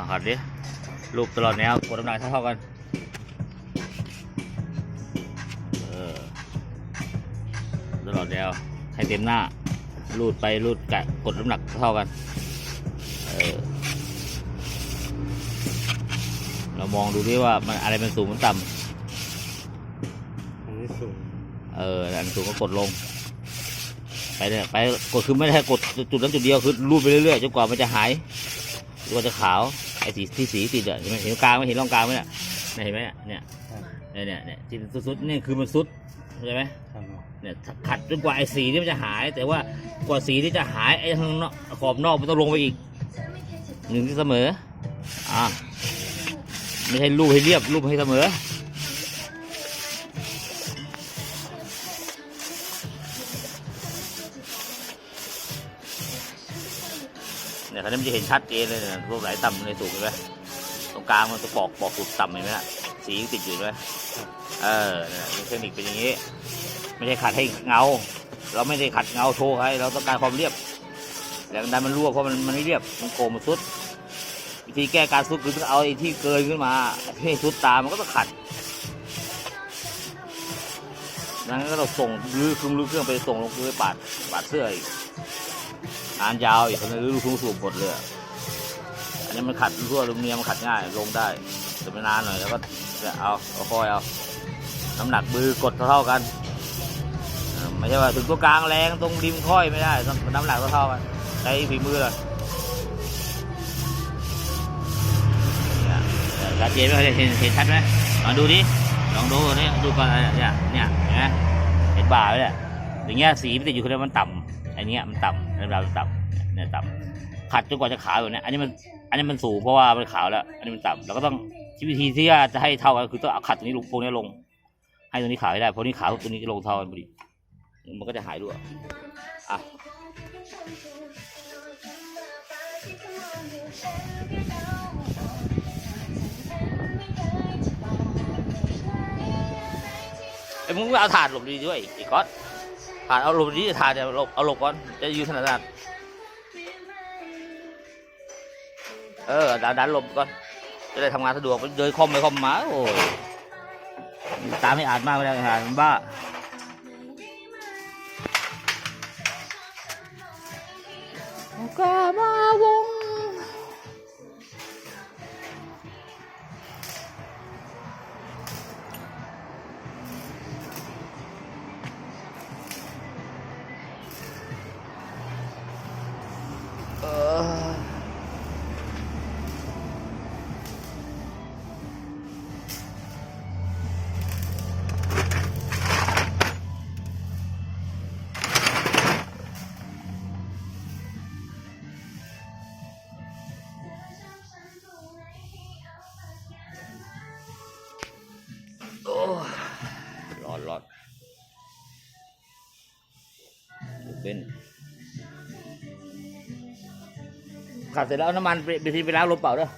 อ่าขัดดิลูกตลอดแนวกดน้ำหนักเท่าๆกันเออตลอดแนวให้เต็มหน้ารูดไปรูดกะกดน้ำหนักเท่ากันเออเรามองดูดิว่ามันอะไรมันสูงมันต่ำอันนี้สูงเอออันสูงก็กดลง ไปเนี่ยไปกดคือไม่ได้ให้กดจุดนั้นจุดเดียวคือรูดไปเรื่อยๆจนกว่ามันจะหายจนกว่าจะขาว ไอ้สีที่สีติดอะเห็นไหมเห็นกลางไหมเห็นร่องกลางไหมเนี่ยเนี่ยเห็นไหมเนี่ยเนี่ยเนี่ยเนี่ยที่สุดๆนี่คือมันสุดเข้าใจไหมครับเนี่ยขัดจนกว่าไอ้สีที่มันจะหาย แต่ว่ากว่าสีที่จะหายไอ้ข้างนอกขอบนอกมันต้องลงไปอีกหนึ่งที่เสมออ่าไม่ใช่รูปให้เรียบรูปให้เสมอ เนี่ยคันนี้มันจะเห็นชัดเจนเลยเนี่ยรูปไหลต่ำในสูงเห็นไหมตรงกลางมันจะปอกปอกสุดต่ำเห็นไหมล่ะสีติดอยู่เห็นไหมเออเนี่ยเทคนิคเป็นอย่างนี้ ไม่ใช่ขัดให้เงา เราไม่ได้ขัดเงาโชว์ใครเราต้องการความเรียบแรงดันมันรั่วเพราะมันมันไม่เรียบมันโกมันซุดวิธีแก้การซุดคือต้องเอาไอ้ที่เกินขึ้นมาให้ซุดตามมันก็ต้องขัดดังนั้นก็ต้องส่งลื้อเครื่องลื้อเครื่องไปส่งลงพื้นไปปาดปาดเสื้ออีก งานยาวอีกคนนึงลื้อทุ่งสูบหมดเลยอันนี้มันขัดทั่วลูเนียมันขัดง่ายลงได้แต่ไม่นานหน่อยแล้วก็เอาเอาคอยเอาน้ำหนักมือกดเท่ากันไม่ใช่ว่าถึงตัวกลางแรงตรงริมค่อยไม่ได้ต้องน้ำหนักเท่ากันใช้ฝีมือเลยเนี่ยชัดเจนไหมเห็นเห็นชัดไหมลองดูดิลองดูนี่ดูก่อนเนี่ยเนี่ยเห็นไหมเห็นบ่าไหมเนี่ยอย่างเงี้ยสีมันติดอยู่คนเดียวมันต่ำอันเนี้ยมันต่ำ ระดับต่ำเนี่ยต่ำขัดจนกว่าจะขาวอยู่เนี่ยอันนี้มันอันนี้มันสูงเพราะว่ามันขาวแล้ว อันนี้มันต่ำเราก็ต้องวิธีที่จะให้เท่ากันคือต้องเอาขัดตรงนี้ลงตรงนี้ลง ให้ตรงนี้ขาวให้ได้เพราะนี่ขาวตรงนี้จะลงเท่ากันพอดีมันก็จะหายด้วยอะไอ้มึงเอาถาดหลบดีด้วยไอ้ก๊อต ถานเอาลบดีถ่ายเดี๋ยวลบเอาลบก่อนจะยืนขนาดนั้นเออดันดันลบก่อนจะได้ทำงานสะดวกเดินคอมไปคอมมาโอ้ยตามไม่อาจมากไม่ได้หานบ้ากามา เป็นขัดเสร็จแล้วน้ำมันไปทีไปล้างรถเปล่าเด้อ